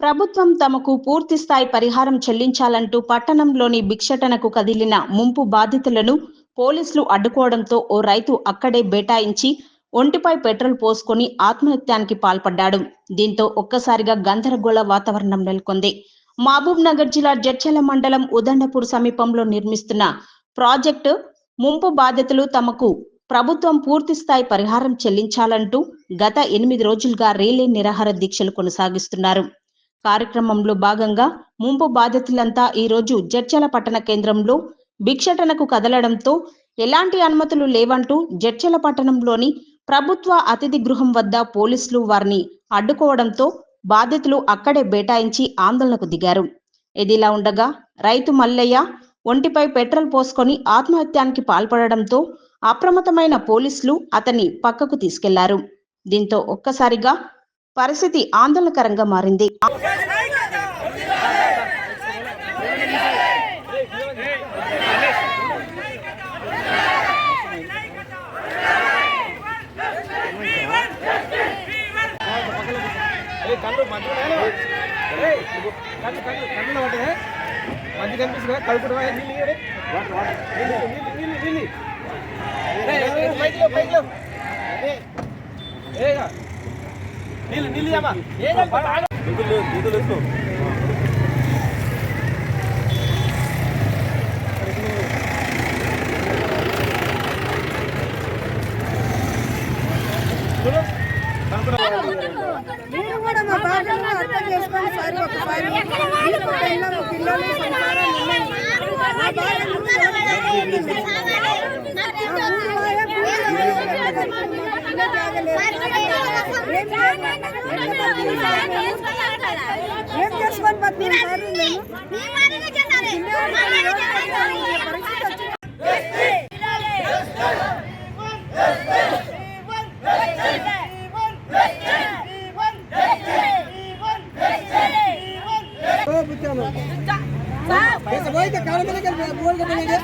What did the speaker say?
ప్రభుత్వం తమకు పూర్తి స్థాయి పరిహారం చెల్లించాలంటూ పట్టణంలోని భిక్షటనకు కదిలిన ముంపు బాధితులను పోలీసులు అడ్డుకోవడంతో ఓ రైతు అక్కడే బేటాయించి ఒంటిపై పెట్రోల్ పోసుకొని ఆత్మహత్యానికి పాల్పడ్డాడు. దీంతో ఒక్కసారిగా గందరగోళ వాతావరణం నెలకొంది. మహబూబ్ నగర్ జిల్లా జడ్చల మండలం ఉదండపూర్ సమీపంలో నిర్మిస్తున్న ప్రాజెక్టు ముంపు బాధితులు తమకు ప్రభుత్వం పూర్తి స్థాయి పరిహారం చెల్లించాలంటూ గత ఎనిమిది రోజులుగా రీలే నిరాహార దీక్షలు కొనసాగిస్తున్నారు. కార్యక్రమంలో భాగంగా ముంపు బాధితులంతా ఈరోజు జడ్చల పట్టణ కేంద్రంలో భిక్షటనకు కదలడంతో ఎలాంటి అనుమతులు లేవంటూ జడ్చల పట్టణంలోని ప్రభుత్వ అతిథి గృహం వద్ద పోలీసులు వారిని అడ్డుకోవడంతో బాధితులు అక్కడే బేటాయించి ఆందోళనకు దిగారు. ఇదిలా ఉండగా రైతు మల్లయ్య ఒంటిపై పెట్రోల్ పోసుకొని ఆత్మహత్యానికి పాల్పడడంతో అప్రమత్తమైన పోలీసులు అతన్ని పక్కకు తీసుకెళ్ళారు. దీంతో ఒక్కసారిగా పరిస్థితి ఆందోళనకరంగా మారింది కళ్ళు మంచి కళ్ళు కళ్ళు కళ్ళు పట్టే మంచి కనిపిస్తుంది కళ్ళు కూడా నీళ్ళు ఇయ్యడే. నీళ్ళు నీళ్ళు నీళ్ళు నిధులు నిధులు మీరు కూడా మా బాధను అర్థం చేసుకోండి సార్ ఒకసారి మీకు పిల్లలు పిల్లలు సంసారం ఉన్నాయి. మా బాధను ఏం చేసుకోని పడుతుంది సార్ పైసా పోయితే కాలం మీద బోల్ కట్టండి